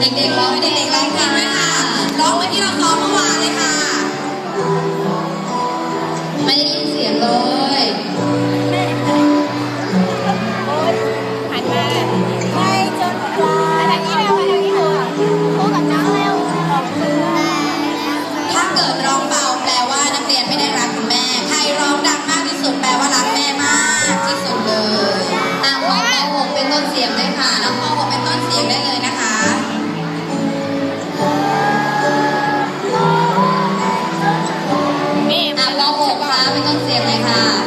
เด็กๆร้องเด็กๆร้องเพลงด้วยค่ะ ร้องไว้ที่เราซ้อมเมื่อวานเลยค่ะ ไม่ได้ยินเสียงเลยถ้าเกิดร้องเบาแปลว่านักเรียนไม่ได้รักคุณแม่ ใครร้องดังมากที่สุดแปลว่ารักแม่มากที่สุดเลยอะน้องป .6 เป็นต้นเสียงเลยค่ะน้องปเป็นต้นเสียงได้เลยนะคะ อะป .6 ค่ะไม่ต้องเสียงเลยค่ะ